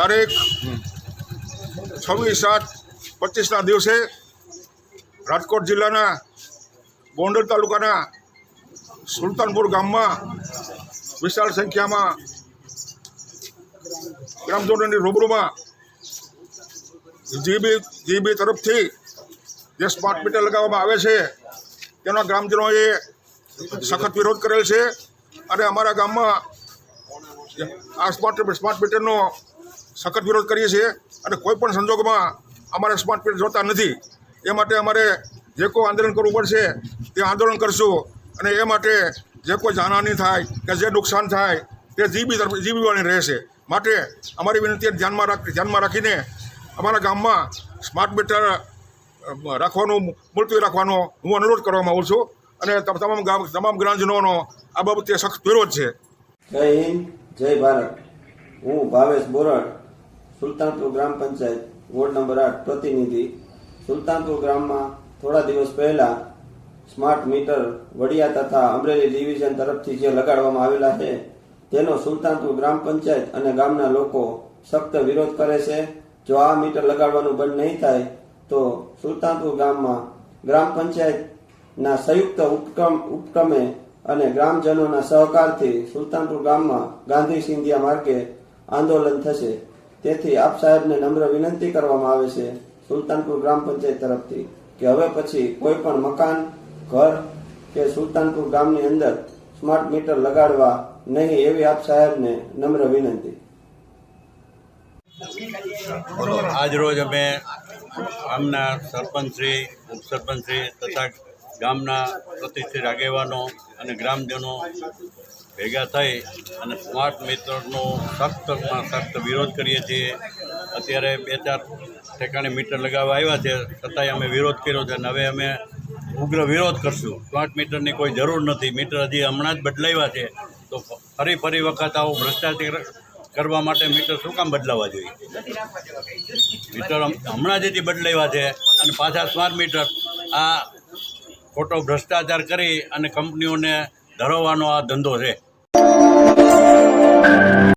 તારીખ છવ્વીસ સાત પચીસના દિવસે રાજકોટ જિલ્લાના ગોંડલ તાલુકાના સુલતાનપુર ગામમાં વિશાળ સંખ્યામાં ગ્રામજનોની રૂબરૂમાં જીબી જીબી તરફથી જે સ્માર્ટ મીટર લગાવવામાં આવે છે, તેના ગ્રામજનોએ સખત વિરોધ કરેલ છે અને અમારા ગામમાં આ સ્માર્ટ સ્માર્ટ મીટરનો સખત વિરોધ કરીએ છીએ અને કોઈ પણ સંજોગોમાં અમારે સ્માર્ટ મીટર જોતા નથી. એ માટે અમારે જે કોઈ આંદોલન કરવું પડશે, તે આંદોલન કરશું અને એ માટે જે કોઈ જાનહાની થાય કે જે નુકસાન થાય, તે જીબી જીબીવાળી રહેશે. માટે અમારી વિનંતી ધ્યાનમાં રાખ, ધ્યાનમાં રાખીને અમારા ગામમાં સ્માર્ટ મીટર રાખવાનું મુલતવી રાખવાનો હું અનુરોધ કરવા માગું છું અને તમ- તમામ ગામ, તમામ ગ્રામજનોનો આ બાબતે સખત વિરોધ છે. જય હિન્દ, જય ભારત. હું ભાવેશ બોરડ. સુલતાનપુર ગ્રામ પંચાયત વોર્ડ નંબર આઠ પ્રતિનિધિ. સુલતાનપુર ગ્રામમાં થોડા દિવસ પહેલા સ્માર્ટ મીટર વડિયા તથા અમરેલી ડિવિઝન તરફથી જે લગાડવામાં આવેલા છે, તેનો સુલતાનપુર ગ્રામ પંચાયત અને ગામના લોકો સખ્ત વિરોધ કરે છે. જો આ મીટર લગાડવાનું બંધ નહીં થાય, તો સુલતાનપુર ગામમાં ગ્રામ પંચાયતના સંયુક્ત ઉપક્રમ, ઉપક્રમે અને ગ્રામજનોના સહકારથી સુલતાનપુર ગામમાં ગાંધી સિંધિયા માર્ગે આંદોલન થશે. તેથી આપ સાહેબને નમ્ર વિનંતી કરવામાં આવે છે સુલતાનપુર ગ્રામ પંચાયત તરફથી કે હવે પછી કોઈ પણ મકાન, ઘર કે સુલતાનપુર ગામની અંદર સ્માર્ટ મીટર લગાડવા નહીં એવી આપ સાહેબને નમ્ર વિનંતી. આજ રોજ અમે ગામના સરપંચશ્રી ઉપસરપંચશ્રી તથા ગામના પ્રતિષ્ઠિત આગેવાનો અને ગ્રામજનો ભેગા થઈ અને સ્માર્ટ મીટરનો સખ્તમાં સખ્ત વિરોધ કરીએ છીએ. અત્યારે બે ચાર ઠેકાણે મીટર લગાવવા આવ્યા છે, છતાંય અમે વિરોધ કર્યો છે અને હવે અમે ઉગ્ર વિરોધ કરશું. સ્માર્ટ મીટરની કોઈ જરૂર નથી. મીટર હજી હમણાં જ બદલાવ્યા છે. તો ફરી ફરી વખત આવો ભ્રષ્ટાચાર કરવા માટે મીટર શું કામ બદલાવવા જોઈએ? મીટર હમ- હમણાં જેથી બદલાવ્યા છે અને પાછા સ્માર્ટ મીટર, આ ખોટો ભ્રષ્ટાચાર કરી અને કંપનીઓને ધરાવવાનો આ ધંધો છે. Thank you.